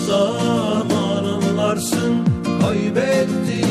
o zamanınlarsın kaybettiğin